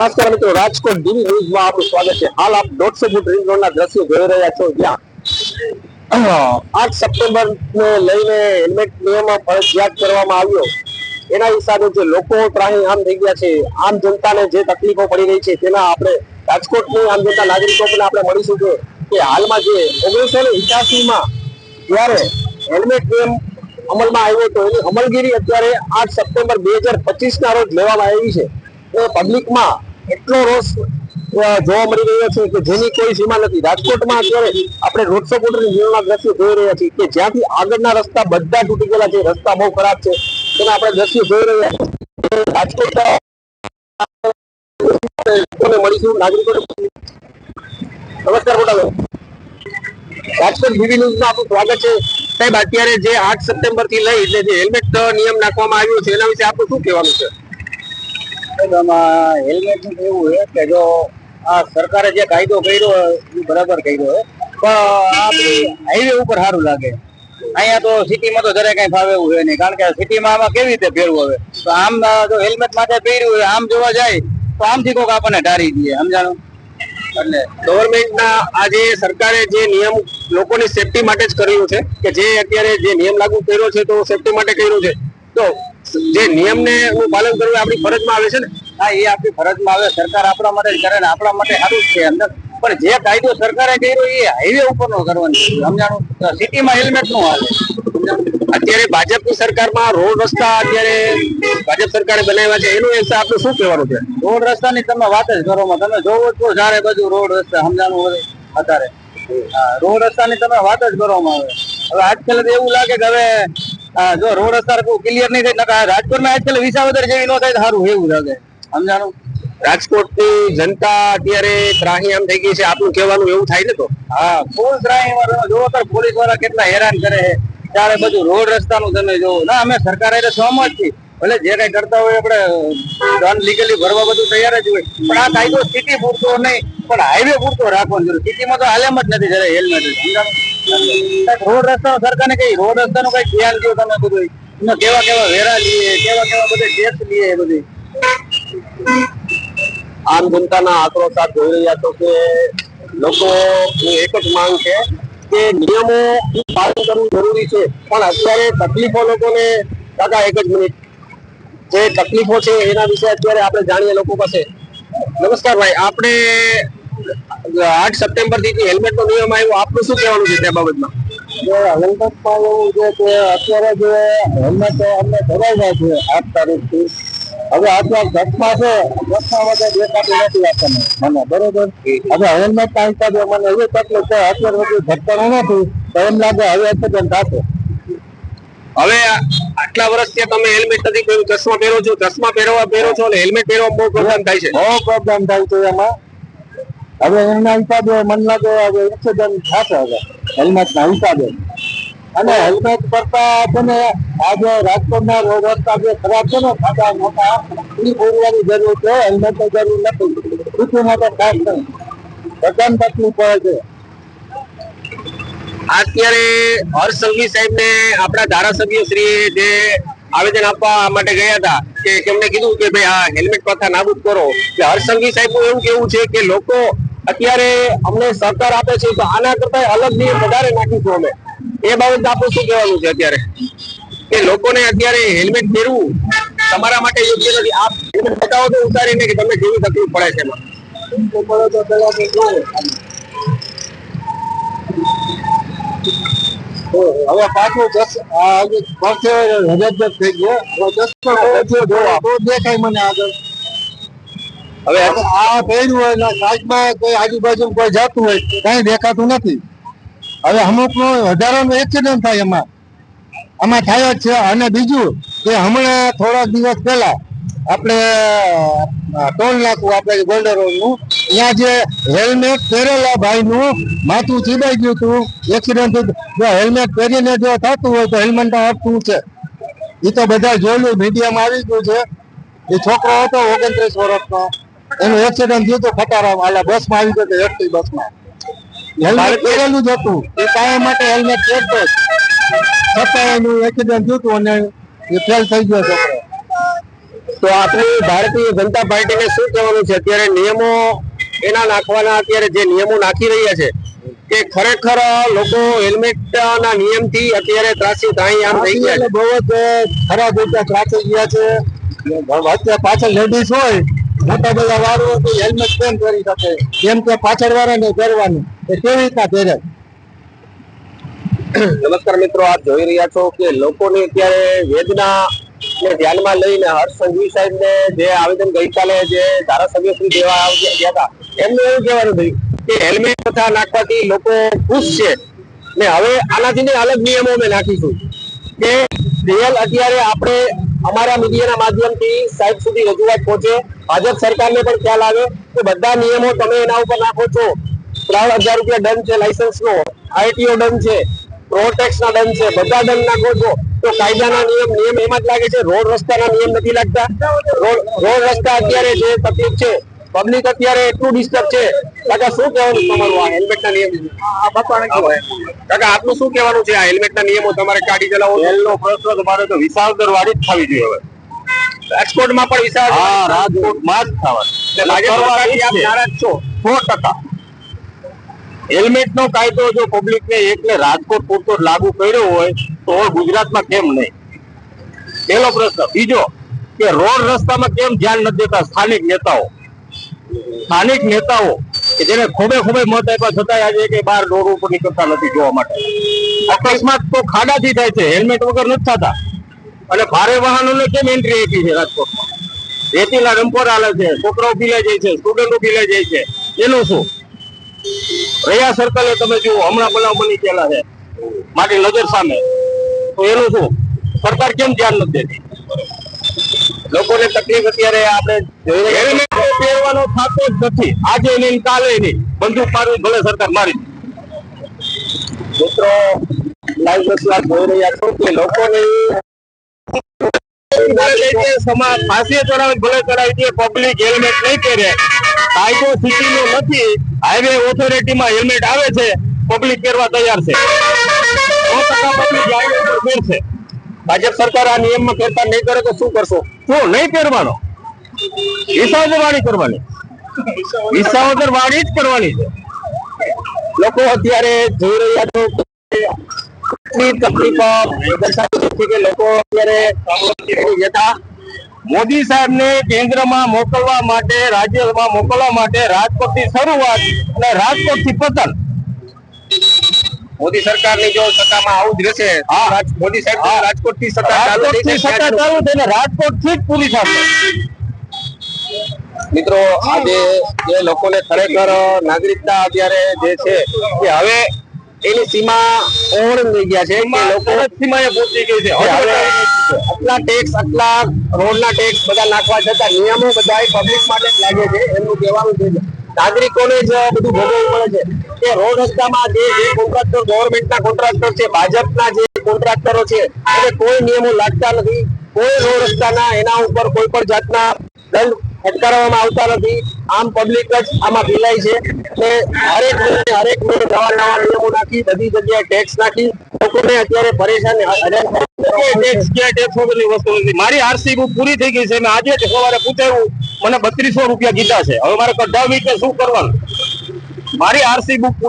નમસ્કાર મિત્રો, રાજકોટ ડીવી ન્યૂઝમાં આપનું સ્વાગત છે. હાલ આપ દોઢસો ફૂટ રિંગ રોડના દ્રશ્યો જોઈ રહ્યા છો જ્યાં આઠ સપ્ટેમ્બર ને લઈને હેલ્મેટ નિયમ ફરજિયાત કરવામાં આવ્યો. એના હિસાબે જે લોકો ત્રાહી આમ થઈ ગયા છે, આમ જનતાને જે તકલીફો પડી રહી છે, તેના આપણે રાજકોટની આમ જનતા નાગરિકો પણ આપણે મળીશું કે કે હાલમાં જે ઓગણીસો ને એક્યાસીમાં જ્યારે હેલ્મેટ નિયમ અમલમાં આવ્યો તો એની અમલગીરી અત્યારે આઠ સપ્ટેમ્બર બે હજાર પચીસ ના રોજ લેવામાં આવી છે. એ પબ્લિકમાં એટલો રોષ જોવા મળી રહ્યો છે કે જેની કોઈ સીમા નથી. રાજકોટમાં અત્યારે આપણે રોડસો ફૂટની જીવનના દ્રશ્યો જોઈ રહ્યા છીએ કે જ્યાંથી આગળના રસ્તા બધા તૂટી ગયેલા છે, રસ્તા બહુ ખરાબ છે. તેના આપણે દ્રશ્યો જોઈ રહ્યા છીએ. રાજકોટ મળીશું, નાગરિકોને નમસ્કાર મોટા રાજકોટ બીબી ન્યૂઝમાં આપનું સ્વાગત છે. સાહેબ, અત્યારે જે આઠ સપ્ટેમ્બરથી લઈ એટલે જે હેલ્મેટ નિયમ નાખવામાં આવ્યો છે, એના વિશે આપનું શું કહેવાનું છે? એમાં હેલ્મેટનું એવું છે કે જો આ સરકારે જે કાયદો કર્યો એ બરાબર કર્યો છે પણ આ બધી હાઈવે ઉપર સારું લાગે. અહીંયા તો સિટીમાં તો જરાય કઈ ફાવે એવું છે નહીં. કારણ કે સિટીમાં આમાં કેવી રીતે ફેરવું હવે? તો આમ જો હેલ્મેટ માટે પહેર્યું હોય, આમ જોવા જાય, તો આમથી કોઈક આપણને ઢારી દઈએ સમજાણું? એટલે ગવર્મેન્ટના આજે સરકારે જે નિયમ લોકોની સેફટી માટે જ કર્યું છે, કે જે અત્યારે જે નિયમ લાગુ કર્યો છે, તો સેફટી માટે કર્યો છે. તો જે નિયમને નું પાલન કરવું આપણી ફરજમાં આવે છે ને? હા એ આપણી ફરજમાં આવે. સરકાર આપણા માટે કરે ને આપણા માટે સારું જ છે અંદર. પણ જે કાયદો સરકારે કર્યો એ હાઈવે ઉપર નો કરવાનો. સમજાણું? સિટીમાં હેલ્મેટનું હાલે? અત્યારે ભાજપની સરકારમાં રોડ રસ્તા અત્યારે ભાજપ સરકારે બનાવ્યા છે. એનું વિશે આપણે શું કહેવાનું છે? રોડ રસ્તાની તમે વાત જ કરો તમે જોવો તો ચારે બાજુ રોડ રસ્તા, સમજાણું હોય અત્યારે રોડ રસ્તાની તમે વાત જ કરવામાં આવે હવે. આજકાલ એવું લાગે કે હવે જો રોડ રસ્તા ક્લિયર નહીં થાય રાજકોટ રાજકોટમાં આજકાલ વિસાવદર જેવી ન થાય સારું એવું લાગે. સમજાણું? રાજકોટની જનતા અત્યારે ત્રાહી આમ થઈ ગઈ છે. આપનું કહેવાનું એવું થાય ને તો? હા ફૂલ ત્રાહી જોવો તો પોલીસવાળા કેટલા હેરાન કરે છે. ત્યારે બધું રોડ રસ્તાનું તમે જોવો ના અમે સરકાર એટલે સહમત છીએ. ભલે જે કઈ કરતા હોય આપણે દંડ લીગલી ભરવા બધું તૈયાર જ હોય. પણ આ કાયદો સિટી પૂરતો નહીં. પણ હાઈવે પૂરતો રાખવાનો જરૂર. સિટીમાં તો હાલેમ જ નથી જરા હેલ્મેટ રોડ રસ્તા સરકારને કઈ રોડ રસ્તાનું કઈ ધ્યાન દો તમે બધું કેવા કેવા વેરા લઈએ કેવા કેવા બધે ટેક્સ લઈએ બધું આમ જનતાના આપ જોઈ રહ્યા છો કે લોકો એક જ માંગ છે કે નિયમો પાલન કરવું જરૂરી છે. પણ અત્યારે તકલીફો લોકોને, કાકા એક જ મિનિટ. જે તકલીફો છે એના વિશે અત્યારે આપણે જાણીએ લોકો પાસે. નમસ્કાર ભાઈ, આપણે આઠ સપ્ટેમ્બરથી હેલ્મેટ નો નિયમ આવ્યો, આપનું શું કહેવાનું છે તે બાબતમાં? હેલ્મેટ હેલ્મેટમાં એવું છે કે અત્યારે જે હેલ્મેટ અમને ભરાવ્યા છે, આઠ તારીખથી હવે અત્યારે ઘટમાં છે. ઘટના વગર દેખાતી નથી આપણને. મને બરોબર? હવે હેલ્મેટ ના હિસાબે મને એવી તકલીફ છે અત્યાર સુધી ઘટવાનું નથી તો એમ લાગે હવે એક્સિડન્ટ થશે. હવે આટલા વર્ષ ત્યાં તમે હેલ્મેટ નથી પહેર્યું ચશ્મા પહેરો છો ચશ્મા પહેરવા પહેરો છો અને હેલ્મેટ પહેરવા બહુ પ્રોબ્લેમ થાય છે. બહુ પ્રોબ્લેમ થાય છે એમાં. હવે એના હિસાબે મને લાગે હવે એક્સિડન્ટ થશે હવે હેલ્મેટ ના હિસાબે. અને હેલ્મેટ કરતા છે આજે રાજકોટના રોડ રસ્તા જે ખરાબ છે ને ખાતા મોટા એ બોલવાની જરૂર છે હેલ્મેટની જરૂર નથી. સિટીમાં તો ખાસ નહીં બધાને તકલીફ પડે છે. અત્યારે હર્ષ સંઘવી સાહેબ ને આપણા ધારાસભ્ય શ્રી જે આવેદન આપવા માટે ગયા હતા કે એમને કીધું કે ભાઈ આ હેલ્મેટ પ્રથા નાબૂદ કરો. કે હર્ષ સાહેબનું એવું કેવું છે કે લોકો અત્યારે અમને સહકાર આપે છે તો આના કરતા અલગ નિયમ વધારે નાખીશું અમે. એ બાબત આપણું શું કહેવાનું છે અત્યારે? કે લોકોને અત્યારે હેલ્મેટ પહેરવું તમારા માટે યોગ્ય નથી. આપ હેલ્મેટ બતાવો તો ઉતારીને કે તમને કેવી તકલીફ પડે છે એમાં. હવે પાછું દસ આ હજાર થઈ ગયો. દસ પણ દેખાય મને આગળ. હવે આ પહેર્યું હોય સાઈડમાં કોઈ આજુબાજુ કોઈ જતું હોય કઈ દેખાતું નથી. હવે અમુક નો વધારાનો એક્સિડન્ટ થાય એમાં. આમાં થાય છે. અને બીજું કે હમણાં થોડાક દિવસ પહેલા આપણે ટોલ નાખવું આપણે ગોલ્ડન રોડનું ત્યાં જે હેલ્મેટ પહેરેલા ભાઈનું માથું ચીબાઈ ગયું હતું. એક્સિડન્ટ જો હેલ્મેટ પહેરીને જો થતું હોય તો હેલ્મેટ અર્થ છે? એ તો બધા જોયેલું, મીડિયામાં આવી ગયું છે. એ છોકરો હતો ઓગણત્રીસ વર્ષનો. એનું એક્સિડન્ટ થયું હતું ખટારામાં બસમાં આવી ગયો હતો એકટી બસમાં. હેલ્મેટ પહેરેલું જ હતું. એ કાયમ માટે હેલ્મેટ પહેરતો જ. છતાં એનું એક્સિડન્ટ થયું હતું અને એ ફેલ થઈ ગયો છોકરો તો આપણી ભારતીય જનતા પાર્ટીને શું કહેવાનું છે? અત્યારે નિયમો એના નાખવાના અત્યારે જે નિયમો નાખી રહ્યા છે કે ખરેખર લોકો હેલ્મેટ ના નિયમથી અત્યારે ત્રાસી ધાઈ આમ થઈ ગયા છે. બહુ જ ખરાબ રીતે ત્રાસી ગયા છે. પાછળ લેડીઝ હોય મોટા બધા વાળો હેલ્મેટ કેમ કરી શકે? કેમ કે પાછળ વાળાને પહેરવાનું? નમસ્કાર મિત્રો, આપ જોઈ રહ્યા છો કે લોકોની અત્યારે વેદના ને ધ્યાનમાં લઈને હર્ષ સંઘવી સાહેબ ને જે આવેદન ગઈકાલે જે ધારાસભ્ય શ્રી દેવા આવ્યા હતા, એમનું એવું કહેવાનું થયું કે હેલ્મેટ તથા નાખવાથી લોકો ખુશ છે. ને હવે આનાથી ને અલગ નિયમો અમે નાખીશું કે રિયલ અત્યારે આપણે અમારા મીડિયાના માધ્યમથી સાહેબ સુધી રજૂઆત પહોંચે. ભાજપ સરકારને પણ ખ્યાલ આવે કે બધા નિયમો તમે એના ઉપર નાખો છો. ત્રણ હજાર રૂપિયા દંડ છે લાયસન્સ નો. આઈટીઓ દંડ છે પ્રોટેક્સ ના દંડ છે બધા દંડ ના છો તો કાયદાના નિયમ નિયમ એમ જ લાગે છે રોડ રસ્તાના નિયમ નથી લાગતા. રોડ રોડ રસ્તા અત્યારે જે તકલીફ છે પબ્લિક અત્યારે એટલું ડિસ્ટર્બ છે. કાકા શું કહેવાનું તમારું આ હેલ્મેટ ના નિયમ? કાકા આપનું શું કહેવાનું છે આ હેલ્મેટ ના નિયમો? તમારે કાઢી ચલાવો નો પ્રશ્ન તમારે તો વિશાળ વાળી જ થવી જોઈએ હવે. એક્સપોર્ટમાં પણ વિશાળ હા રાજકોટમાં જ થવા. ભાજપ આપ નારાજ છો. સો ટકા. હેલ્મેટ નો કાયદો જો પબ્લિક ને એકને રાજકોટ પૂરતો લાગુ કર્યો હોય, તો ગુજરાતમાં કેમ નહીં? પહેલો પ્રશ્ન, બીજો, કે રોડ રસ્તામાં કેમ ધ્યાન નથી દેતા સ્થાનિક નેતાઓ? સ્થાનિક નેતાઓ કે જેને ખોબે ખોબે મત આપ્યા છતાંય આજે કે બહાર રોડ ઉપર નીકળતા નથી જોવા માટે. અકસ્માત તો ખાડાથી થાય છે, હેલ્મેટ વગર નથી થતા. અને ભારે વાહનોને કેમ એન્ટ્રી આપી છે રાજકોટમાં? રેતીના ડમ્પર હાલે છે, છોકરાઓ પીલાઈ જાય છે સ્ટુડન્ટો પીલાઈ જાય છે. એનું શું? રહ્યા સર્કલે તમે જુઓ હમણાં બનાવ બની ગયેલા છે. મારી નજર સામે. તો એનું શું? સરકાર કેમ ધ્યાન નથી દેતી? લોકોને તકલીફ અત્યારે આપણે. હેલ્મેટ પહેરવાનો થતો જ નથી. આજે નહીં કાલે નહીં. બંદૂક મારવી ભલે સરકાર મારી મિત્રો લાઈવ રજૂઆત જોઈ રહ્યા છો કે લોકોને સમાજ ફાંસી ચડાવે ભલે ચડાવી દે પબ્લિક હેલ્મેટ નહીં પહેરે. કાયદો સિટીનો નથી. હાઈવે ઓથોરિટીમાં હેલ્મેટ આવે છે પબ્લિક પહેરવા તૈયાર છે. ભાજપ સરકાર આ નિયમમાં ફેરફાર નહીં કરે તો શું કરશો? શું, નહીં પહેરવાનો? વિસાવદર વાળી કરવાની. વિસાવદર વાળી જ કરવાની છે. લોકો અત્યારે જોઈ રહ્યા છો કેટલી લોકો અત્યારે મોદી સાહેબ ને કેન્દ્રમાં મોકલવા માટે રાજ્યમાં મોકલવા માટે રાજકોટથી શરૂઆત અને રાજકોટથી પતન. મોદી સરકારની જો સત્તામાં આવું જ રહેશે મોદી સાહેબ હા. રાજકોટથી સત્તા સત્તા ચાલુ થઈને રાજકોટથી જ પૂરી થશે મિત્રો આજે જે લોકોને ખરેખર નાગરિકતા અત્યારે જે છે કે હવે એની સીમા ઓણ થઈ ગયા છે લોકો સીમાએ પહોંચી ગઈ છે. આટલા ટેક્સ આટલા રોડના ટેક્સ બધા નાખવા છતાં નિયમો બધા પબ્લિક માટે જ લાગે છે, એમનું કહેવાનું છે નાગરિકોને જ બધું ભોગવવું પડે છે. કે રોડ રસ્તામાં જે જે કોન્ટ્રાક્ટર ગવર્મેન્ટના કોન્ટ્રાક્ટર છે, ભાજપના જે કોન્ટ્રાક્ટરો છે, એને કોઈ નિયમો લાગતા નથી. કોઈ રોડ રસ્તાના એના ઉપર કોઈ પણ જાતના દંડ ફટકારવામાં આવતા નથી. આમ પબ્લિક જ આમાં પીલાય છે કે હરેક મહિને હરેક મહિને નવા નવા નિયમો નાખી, બધી જગ્યાએ ટેક્સ નાખી. લોકોને અત્યારે પરેશાન ટેક્સ ક્યાં ટેક્સ વગરની વસ્તુ નથી. મારી આરસી બુક પૂરી થઈ ગઈ છે. મેં આજે સવારે પૂછાયું, મને બત્રીસો રૂપિયા કીધા છે. હવે મારે કઢાવી કે શું કરવાનું? મારી આરસી બુક પૂરી